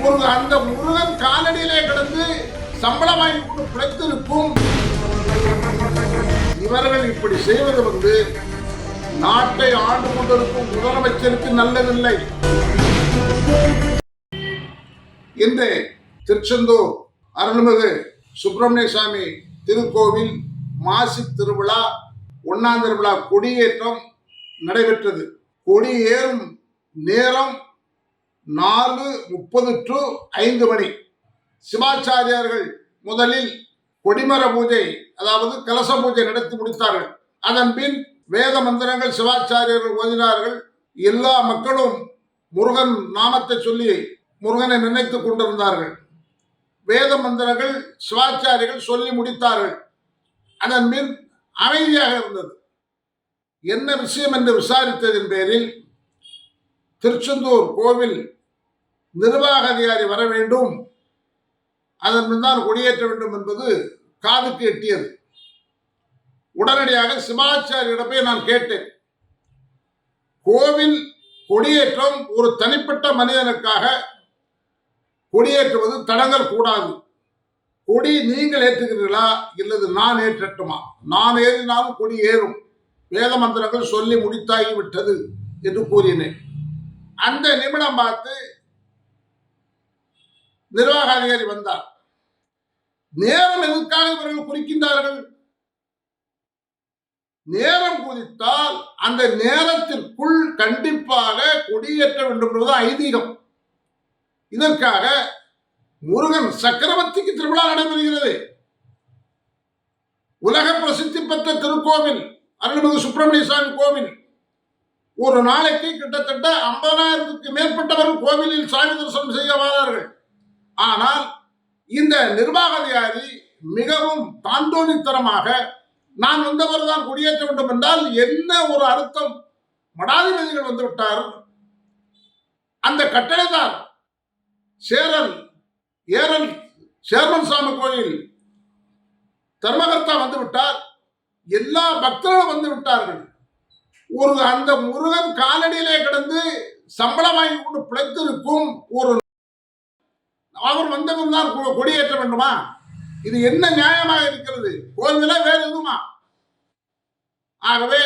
ஒரு அந்த முருகன் காலடியிலே கிடந்து சம்பளம் வாங்கி கொண்டு பிழைத்திருக்கும். இவர்கள் இப்படி செய்வது வந்து நாட்டை ஆண்டு கொண்டிருக்கும் முதலமைச்சருக்கு நல்லதில்லை. இன்று திருச்செந்தூர் அருள்மிகு சுப்பிரமணிய சாமி திருக்கோவில் மாசி திருவிழா ஒன்னாம் திருவிழா கொடியேற்றம் நடைபெற்றது. கொடியேறும் நேரம் நாலு முப்பது டு ஐந்து மணி. சிவாச்சாரியார்கள் முதலில் கொடிமர பூஜை அதாவது கலச பூஜை நடத்தி முடித்தார்கள். அதன் பின் வேத மந்திரங்கள் சிவாச்சாரியர்கள் ஓதினார்கள். எல்லா மக்களும் முருகன் நாமத்தை சொல்லி முருகனை நினைத்து கொண்டிருந்தார்கள். வேத மந்திரங்கள் சிவாச்சாரிகள் சொல்லி முடித்தார்கள். அதன் பின் அமைதியாக இருந்தது. என்ன விஷயம் என்று விசாரித்ததின் பேரில் திருச்செந்தூர் கோவில் நிர்வாக அதிகாரி வர வேண்டும். அதன் பின் தான் கொடியேற்ற வேண்டும் என்பது காதுக்கு எட்டியது. உடனடியாக சிவாச்சாரியிடம் போய் நான் கேட்டேன். கோவில் கொடியேற்றம் ஒரு தனிப்பட்ட மனிதனுக்காக கொடியேற்றுவது தடங்கல் கூடாது. கொடி நீங்கள் ஏற்றுகிறீர்களா? இல்லது நான் ஏற்றட்டுமா? நான் ஏறினாலும் கொடி ஏறும். வேத மந்திரங்கள் சொல்லி முடித்தாகி விட்டது என்று கூறினேன். அந்த நிமிடம் பார்த்து நிர்வாக அதிகாரி வந்தார். நேரம் எதற்காக இவர்கள் குறிக்கின்றார்கள்? நேரம் குறித்தால் அந்த நேரத்திற்குள் கண்டிப்பாக கொடியேற்ற வேண்டும் என்பது ஐதீகம். இதற்காக முருகன் சக்கரவர்த்திக்கு திருவிழா நடைபெறுகிறது. உலக பிரசித்தி பெற்ற திருக்கோவில் அருள்மிகு சுப்பிரமணிய சுவாமி கோவில். ஒரு நாளைக்கு கிட்டத்தட்ட ஐம்பதாயிரத்துக்கு மேற்பட்டவர்கள் கோவிலில் சாமி தரிசனம் செய்ய வாரார்கள். ஆனால் இந்த நிர்வாக அதிகாரி மிகவும் தாந்தோணித்தனமாக நான் வந்தவர் தான் குடியேற்ற வேண்டும் என்றால் என்ன ஒரு அர்த்தம்? மடாதிபதிகள் வந்து விட்டார். அந்த கட்டளைதார் சேரல் ஏரல் சேர்மன் சாமி கோயில் தர்மகர்த்தா வந்து விட்டார். எல்லா பக்தர்களும் வந்து விட்டார்கள். ஒரு அந்த முருகன் காலடியிலே கிடந்து சம்பளம் வாங்கி கொண்டு பிழைத்திருக்கும் ஒரு அவர் வந்தவன் தான் கொடியேற்ற வேண்டுமா? இது என்ன நியாயமாக இருக்கிறது? கோவிலா வேறு எதுவுமா? ஆகவே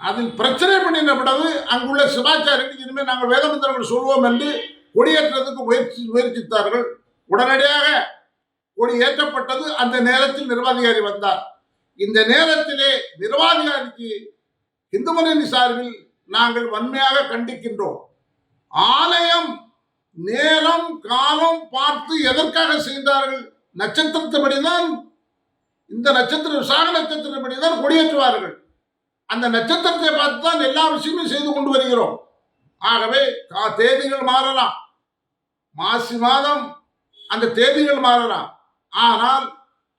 அதில் பிரச்சனை பண்ணின பிறகு அங்குள்ள சிவாச்சாரியர்கள் இனிமேல் நாங்கள் வேதமந்திரங்கள் சொல்வோம் என்று கொடியேற்றத்துக்கு முயற்சி முயற்சித்தார்கள். உடனடியாக கொடி ஏற்றப்பட்டது. அந்த நேரத்தில் நிர்வாகிகாரி வந்தார். இந்த நேரத்திலே நிர்வாகிகாரிக்கு இந்து முன்னணி சார்பில் நாங்கள் வன்மையாக கண்டிக்கின்றோம். ஆலயம் நேரம் காலம் பார்த்து எதற்காக செய்தார்கள்? நட்சத்திரத்தின்படிதான். இந்த நட்சத்திர விசாக நட்சத்திரப்படிதான் கொடியேற்றுவார்கள். அந்த நட்சத்திரத்தை பார்த்து தான் எல்லா விஷயமும் செய்து கொண்டு வருகிறோம். ஆகவே கா- தேதிகள் மாறலாம். மாசி மாதம் அந்த தேதிகள் மாறலாம். ஆனால்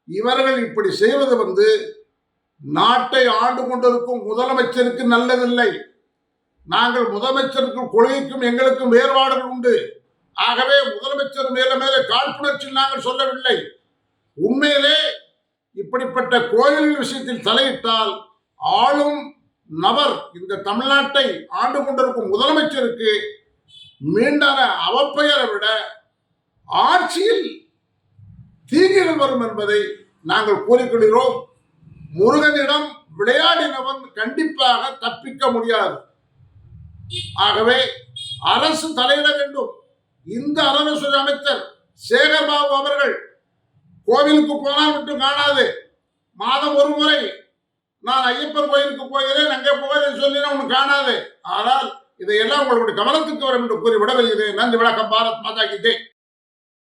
இவர்கள் இப்படி செய்வது வந்து நாட்டை ஆண்டு கொண்டிருக்கும் முதலமைச்சருக்கு நல்லதில்லை. நாங்கள் முதலமைச்சருக்கும் கொள்கைக்கும் எங்களுக்கும் வேறுபாடுகள் உண்டு. ஆகவே முதலமைச்சர் மேல மேல காழ்ப்புணர்ச்சி நாங்கள் சொல்லவில்லை. உண்மையிலே இப்படிப்பட்ட கோயில்கள் விஷயத்தில் தலையிட்டால் ஆளும் நபர் இந்த தமிழ்நாட்டை ஆண்டு கொண்டிருக்கும் முதலமைச்சருக்கு மீண்டான அவப்பெயரை விட ஆட்சியில் தீங்குகள் வரும் என்பதை நாங்கள் கூறிக்கொள்கிறோம். முருகனிடம் விளையாடினவன் கண்டிப்பாக தப்பிக்க முடியாது. ஆகவே அரசு தலையிட வேண்டும். இந்த அறநிலையத்துறை அமைச்சர் சேகர் பாபு அவர்கள் கோவிலுக்கு போனால் மட்டும் காணாது. மாதம் ஒரு முறை நான் ஐயப்பன் கோயிலுக்கு போகிறேன் அங்கே போகிறேன் சொல்லினா உனக்கு காணாது. ஆனால் இதையெல்லாம் உங்களுடைய கவனத்துக்கு வரும் என்று கூறி விடவில்லை நன்றி வணக்கம் பாரத் மாதா கி